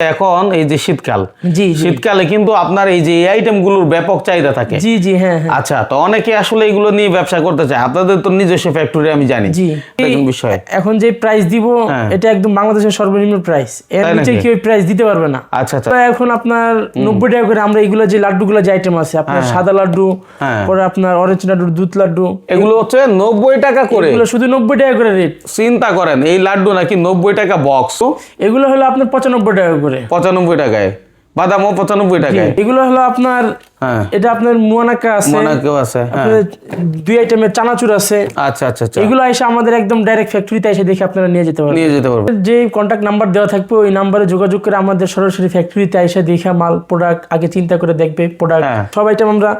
এখন এই যে শীতকাল শীতকালে কিন্তু আপনার এই যে আইটেমগুলোর ব্যাপক চাহিদা থাকে। জি জি হ্যাঁ হ্যাঁ। আচ্ছা তো অনেকে আসলে এগুলো নিয়ে ব্যবসা করতে চায়। আপনাদের তো নিজস্ব ফ্যাক্টরি আমি জানি। জি। বিষয়? এখন যে প্রাইস দিব হ্যাঁ। এটা একদম বাংলাদেশের সর্বনিম্ন প্রাইস এর নিচে কেউ প্রাইস দিতে পারবে না। আচ্ছা আচ্ছা। এখন আপনার নব্বই টাকা করে আমরা এগুলো যে লাড্ডুগুলো যে আইটেম আছে আপনার সাদা লাড্ডু হ্যাঁ। পরে আপনার অরেঞ্জ লাড্ডু দুধ লাড্ডু এগুলো হচ্ছে নব্বই টাকা করে। এগুলো শুধু নব্বই টাকা করে রেট চিন্তা করেন এই লাড্ডু নাকি নব্বই টাকা বক্স এগুলো হলো আপনার পঁচানব্বই টাকা করে। পঁচানব্বই টাকায়। বাদামও পঁচানব্বই টাকায়। এগুলো হলো আপনার হ্যাঁ। এটা আপনার মুয়ানাকা আছে। আছে হ্যাঁ। দুই আইটেমের চানাচুর আছে। আচ্ছা আচ্ছা আচ্ছা। এগুলো এসে আমাদের একদম ডাইরেক্ট ফ্যাক্টরিতে এসে দেখে আপনারা নিয়ে যেতে পারবেন। নিয়ে যেতে পারবে যে কন্ট্যাক্ট নাম্বার দেওয়া থাকবে ওই নাম্বারে যোগাযোগ করে আমাদের সরাসরি ফ্যাক্টরিতে এসে দেখে মাল প্রোডাক্ট আগে চিন্তা করে দেখবে প্রোডাক্ট হ্যাঁ। সব আইটেম আমরা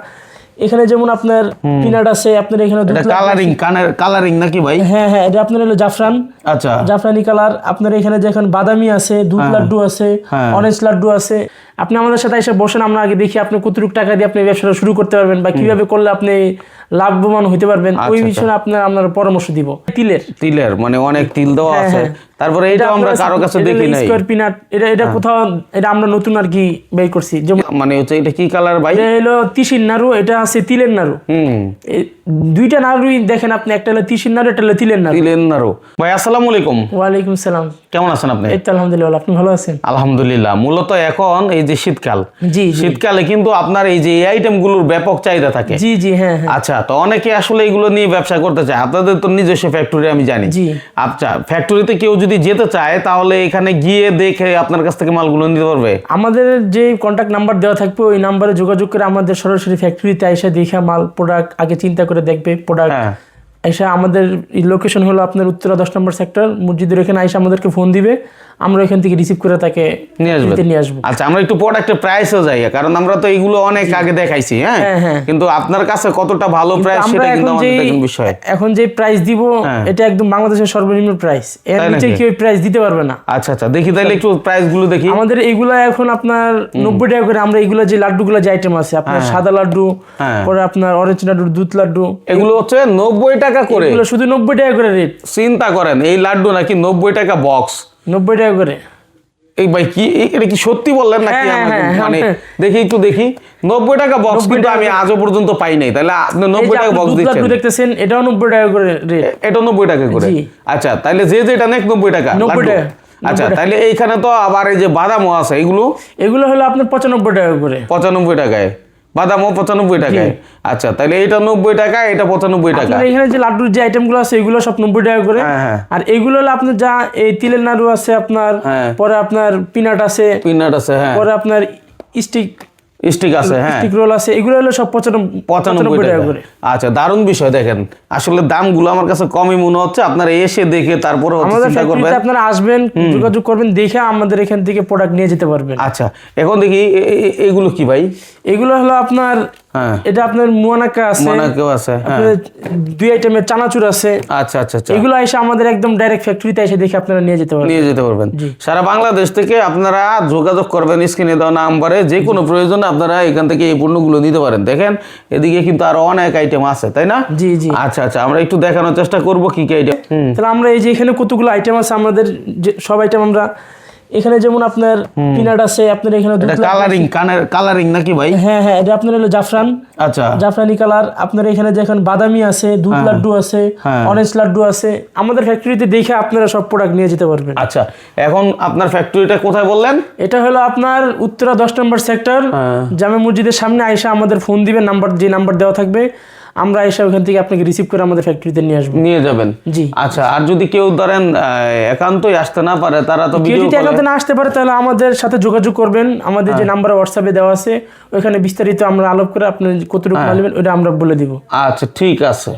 এখানে যেমন আপনার পিনাট আছে আপনার এখানে কালারিং কানের কালারিং নাকি ভাই? হ্যাঁ হ্যাঁ এটা আপনার হলো জাফরান। আচ্ছা। জাফরানি কালার। আপনার এখানে যেখানে বাদামি আছে দুধ লাড্ডু আছে হ্যাঁ। অরেঞ্জ লাড্ডু আছে। আপনি আমাদের সাথে এসে বসেন আমরা আগে দেখি আপনি কতটুকু টাকা দিয়ে আপনি ব্যবসাটা শুরু করতে পারবেন বা কীভাবে করলে আপনি লাভবান হতে পারবেন ওই আচ্ছা, বিষয়ে আপনার আপনার পরামর্শ দিব। তিলের। তিলের মানে অনেক তিল দেওয়া হ্যাঁ, আছে। হ্যাঁ। তারপরে এটাও আমরা কারও কাছে দেখি নাই। স্কোয়ার পিনাট এটা এটা হ্যাঁ। কোথাও এটা আমরা নতুন আর কি বের করছি। মানে হচ্ছে এটা কি কালার ভাই? এটা হলো তিসির নাড়ু এটা আছে তিলের নাড়ু। হুম। দুইটা নাড়ুই দেখেন আপনি একটা হলো তিসির নাড়ু একটা হলো তিলের নাড়ু। তিলের নাড়ু। ভাই আসসালামু আলাইকুম। ওয়ালাইকুম সালাম। কেমন আছেন আপনি? এই তো আলহামদুলিল্লাহ আপনি ভালো আছেন? আলহামদুলিল্লাহ। মূলত এখন এই যে শীতকাল জি শীতকালে কিন্তু আপনার এই যে এই আইটেমগুলোর ব্যাপক চাহিদা থাকে। জি জি হ্যাঁ। আচ্ছা তো অনেকে আসলে এগুলো নিয়ে ব্যবসা করতে চায়। আপনাদের তো নিজস্ব ফ্যাক্টরি আমি জানি। আচ্ছা ফ্যাক্টরিতে কেউ যদি যেতে চায় তাহলে এখানে গিয়ে দেখে আপনার কাছ থেকে মালগুলো নিতে পারবে? আমাদের যে কন্ট্যাক্ট নাম্বার দেওয়া থাকবে ওই নাম্বারে যোগাযোগ করে আমাদের সরাসরি ফ্যাক্টরিতে এসে দেখে মাল প্রোডাক্ট আগে চিন্তা করে দেখবে প্রোডাক্ট এসে আমাদের লোকেশন হলো আপনার উত্তরা দশ নম্বর সেক্টর মসজিদের এখানে এসে আমাদেরকে ফোন দিবে আমরা এখান থেকে রিসিভ করে তাকে নিয়ে আসবেন। নিতে নিয়ে আসব। আচ্ছা আমরা একটু প্রোডাক্টের প্রাইসও যাই কারণ আমরা তো এগুলো অনেক আগে দেখাইছি হ্যাঁ? হ্যাঁ, হ্যাঁ। কিন্তু আপনার কাছে কতটা ভালো প্রাইস সেটা কিন্তু আমাদের যে বিষয়। এখন যে প্রাইস দিব হ্যাঁ। এটা একদম বাংলাদেশের সর্বনিম্ন প্রাইস এর নিচে নাকি? কেউ প্রাইস দিতে পারবে না। আচ্ছা আচ্ছা দেখি তাহলে একটু প্রাইসগুলো দেখি। আমাদের এইগুলা এখন আপনার নব্বই টাকা করে আমরা এইগুলা যে লাড্ডুগুলো যে আইটেম আছে আপনার সাদা লাড্ডু। পরে আপনার অরেঞ্জ লাড্ডু দুধ লাড্ডু এগুলো হচ্ছে নব্বই টাকা করে? এগুলো শুধু নব্বই টাকা করে রেট চিন্তা করেন এই লাড্ডু নাকি নব্বই টাকা বক্স নব্বই টাকা করে। এই ভাই কি এটা কি সত্যি বললেন নাকি হ্যাঁ? হ্যাঁ, মানে হ্যাঁ। দেখি একটু দেখি। নব্বই টাকা বক্স কিন্তু আমি আজও পর্যন্ত পাই নাই। তাহলে আপনি নব্বই টাকা বক্স দিচ্ছেন। দেখতেছেন এটাও নব্বই টাকা করে রেট এটা নব্বই টাকা করে? আচ্ছা তাহলে যে যেটা নেক নব্বই টাকা 90 লাড্ডু। টাকা, আচ্ছা 90 টাকা। তাহলে এইখানে তো আবার এই যে বাদামও আছে এগুলো? এগুলো হলো আপনার পঁচানব্বই টাকা করে। পঁচানব্বই টাকায়। বাদামও পঁচানব্বই টাকায়। আচ্ছা তাহলে এটা নব্বই টাকা এটা পঁচানব্বই টাকা। এখানে যে লাড্ডুর যে আইটেমগুলো আছে এগুলো সব নব্বই টাকা করে। হ্যাঁ, হ্যাঁ। আর এগুলো হলো আপনার যা এই তিলের নাড়ু আছে আপনার হ্যাঁ। পরে আপনার পিনাট আছে পিনাট আছে হ্যাঁ। পরে আপনার স্টিক স্টিক আছে হ্যাঁ। স্টিক রোল আছে এগুলো হলো সব পঁচানব্বই টাকা। করে। আচ্ছা দারুণ বিষয় দেখেন। আসলে দামগুলো আমার কাছে কমই মনে হচ্ছে। আপনারা এসে দেখে তারপরে চিন্তা করবেন। আপনারা আসবেন যোগাযোগ করবেন দেখে আমাদের এখান থেকে প্রোডাক্ট নিয়ে যেতে পারবেন। আচ্ছা এখন দেখি এগুলো কি ভাই? এগুলো হলো আপনার হ্যাঁ। এটা আপনার মুয়ানাকা আছে। মনে আছে হ্যাঁ। দুই আইটেমের চানাচুর আছে। আচ্ছা আচ্ছা আচ্ছা। এগুলো এসে আমাদের একদম ডাইরেক্ট ফ্যাক্টরিতে এসে দেখে আপনারা নিয়ে যেতে পারবেন। নিয়ে যেতে পারবেন। সারা বাংলাদেশ থেকে আপনারা যোগাযোগ করবেন স্ক্রিনে দেওয়া নাম্বারে। যে কোনো প্রয়োজনে আপনারা এখান থেকে এই পণ্যগুলো নিতে পারেন। দেখেন এদিকে কিন্তু আরও অনেক আইটেম আছে তাই না? জি জি। আচ্ছা আচ্ছা আমরা একটু দেখানোর চেষ্টা করব কি কি আইটেম তাহলে আমরা এই যে এখানে কতগুলো আইটেম আছে আমাদের যে সব আইটেম আমরা এখানে যেমন আপনার পিনাট আছে আপনার এখানে কালারিং কানের কালারিং নাকি ভাই? হ্যাঁ হ্যাঁ এটা আপনার হলো জাফরান। আচ্ছা। জাফরানি কালার আপনার এখানে যেখানে বাদামি আছে দুধ লাড্ডু আছে হ্যাঁ। অরেঞ্জ লাড্ডু আছে আমাদের ফ্যাক্টরিতে দেখে আপনারা সব প্রোডাক্ট নিয়ে যেতে পারবেন। আচ্ছা এখন আপনার ফ্যাক্টরিটা কোথায় বললেন? এটা হলো আপনার উত্তরা দশ নম্বর সেক্টর হ্যাঁ। জামে মসজিদের সামনে আইসা আমাদের ফোন দিবেন নাম্বার যে নাম্বার দেওয়া থাকবে। আমরা এসে ওখান থেকে আপনাকে রিসিভ করে আমাদের ফ্যাক্টরিতে নিয়ে আসব। নিয়ে যাবেন? জি। আচ্ছা আর যদি কেউ ধরেন একান্তই আসতে না পারে তারা তো কেউ যদি একান্তে না আসতে পারে তাহলে আমাদের সাথে যোগাযোগ করবেন। আমাদের যে নাম্বার হোয়াটসঅ্যাপে দেওয়া আছে ওখানে বিস্তারিত আমরা আলোপ করে আপনি কতটুকু পারবেন নেবেন ওটা আমরা বলে দিব। আচ্ছা ঠিক আছে।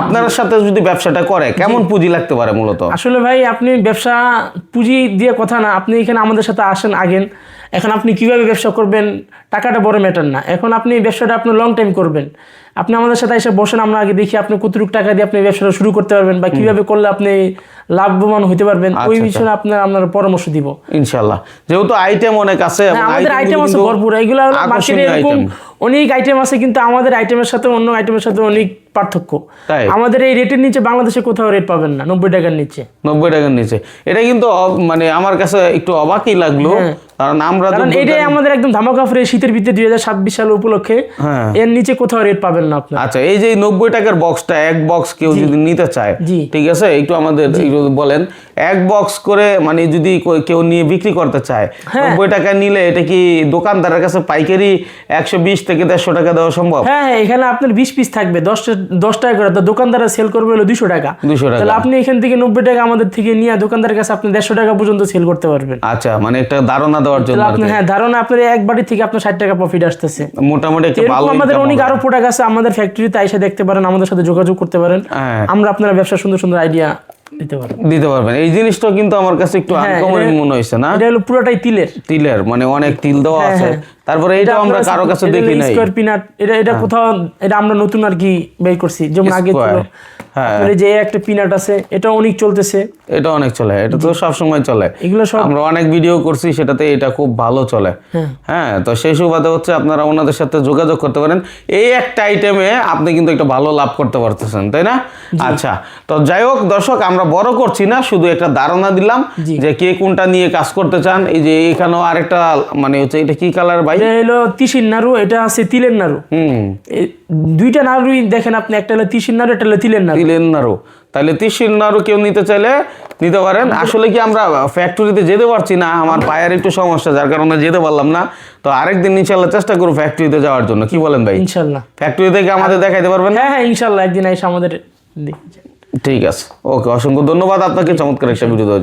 আপনার সাথে যদি ব্যবসাটা করে কেমন পুঁজি লাগতে পারে মূলত? আসলে ভাই আপনি ব্যবসা পুঁজি দিয়ে কথা না আপনি এখানে আমাদের সাথে আসেন আগেন। এখন আপনি কীভাবে ব্যবসা করবেন টাকাটা বড় ম্যাটার না। এখন আপনি ব্যবসাটা আপনি লং টাইম করবেন। আপনি আমাদের সাথে এসে বসেন আমরা আগে দেখি আপনি কতটুকু টাকা দিয়ে আপনি ব্যবসাটা শুরু করতে পারবেন বা কীভাবে করলে আপনি লাভবান হতে পারবেন ওই বিষয়ে আপনার আপনার পরামর্শ দিব। ইনশাল্লাহ যেহেতু আইটেম অনেক আছে হ্যাঁ, আমাদের আইটেম আছে ভরপুর। এগুলো মার্কেটে এরকম অনেক আইটেম আছে কিন্তু আমাদের আইটেমের সাথে অন্য আইটেমের সাথে অনেক পার্থক্য। তাই? আমাদের এই রেটের নিচে বাংলাদেশে কোথাও রেট পাবেন না নব্বই টাকার নিচে। নব্বই টাকার নিচে। এটা কিন্তু মানে আমার কাছে একটু অবাকই লাগল কারণ আমরা কারণ এটাই আমাদের একদম ধামাকা অফারে শীতের ভিতরে দুই হাজার ছাব্বিশ সাল উপলক্ষে হ্যাঁ। এর নিচে কোথাও রেট পাবেন না আপনার। আচ্ছা এই যে নব্বই টাকার বক্সটা এক বক্স কেউ যদি নিতে চায় ঠিক আছে? একটু আমাদের বলেন এক বক্স করে মানে যদি কেউ নিয়ে বিক্রি করতে চায় হ্যাঁ। নব্বই টাকা নিলে এটা কি দোকানদারের কাছে পাইকারি একশো বিশ থেকে দেড়শো টাকা দেওয়া সম্ভব? হ্যাঁ হ্যাঁ এখানে আপনার বিশ পিস থাকবে দশ দশ টাকা করে তো দোকানদাররা সেল করবে হলো দুশো টাকা। দুশো টাকা। তাহলে আপনি এখান থেকে নব্বই টাকা আমাদের থেকে নিয়ে দোকানদারের কাছে আপনি দেড়শো টাকা পর্যন্ত সেল করতে পারবেন। আচ্ছা মানে একটা ধারণা দেওয়ার জন্য আপনি হ্যাঁ ধারণা আপনার এক বাড়ি থেকে আপনার ষাট টাকা প্রফিট আসতেছে। মোটামুটি একটা ভালো আমাদের অনেক আরও প্রোডাক্ট আছে আমাদের ফ্যাক্টরিতে এসে দেখতে পারেন আমাদের সাথে যোগাযোগ করতে পারেন। হ্যাঁ। আমরা আপনারা ব্যবসা সুন্দর সুন্দর আইডিয়া দিতে পারবেন। এই জিনিসটা কিন্তু আমার কাছে একটু হ্যাঁ, আনকমন মনে হয়েছে না? এটা হলো পুরোটাই তিলের। তিলের মানে অনেক তিল দেওয়া হ্যাঁ, আছে। হ্যাঁ। তারপরে এটাও আমরা কারও কাছে দেখি নাই। স্কোয়ার পিনাট এটা এটা কোথাও এটা আমরা নতুন আর কি বের করছি যেমন আগে ছিল। হ্যাঁ। যে একটা পিনাট আছে এটা অনেক চলতেছে। এটা অনেক চলে এটা তো সব সময় চলে। এগুলো সব আমরা অনেক ভিডিও করছি সেটাতে এটা খুব ভালো চলে। হ্যাঁ। হ্যাঁ তো সেই সুবাদে হচ্ছে আপনারা ওনাদের সাথে যোগাযোগ করতে পারেন। এই একটা আইটেমে আপনি কিন্তু একটা ভালো লাভ করতে পারতেছেন তাই না? আচ্ছা তো যাই হোক দর্শক আমরা বড় করছি না শুধু একটা ধারণা দিলাম যে কে কোনটা নিয়ে কাজ করতে চান। এই যে এখানেও আরেকটা মানে হচ্ছে এটা কি কালার ভাই? এটা হলো তিসির নাড়ু এটা আছে তিলের নাড়ু। হুম। দুইটা নাড়ুই দেখেন আপনি একটা হলো তিসির নাড়ু একটা হলো তিলের নাড়ু। দিলেন নাড়ু। তাহলে তিসির নাড়ু কেউ নিতে চাইলে নিতে পারেন। আসলে কি আমরা ফ্যাক্টরিতে যেতে পারছি না আমার পায়ের একটু সমস্যা যার কারণে যেতে পারলাম না। তো আরেকদিন ইনশাল্লাহ চেষ্টা করব ফ্যাক্টরিতে যাওয়ার জন্য। কি বলেন ভাই? ইনশাল্লাহ ফ্যাক্টরি থেকে আমাদের দেখাইতে পারবেন হ্যাঁ হ্যাঁ ইনশাল্লাহ একদিন এসে আমাদের ঠিক আছে। ওকে অসংখ্য ধন্যবাদ আপনাকে। চমৎকার একটা ভিডিও দেওয়ার।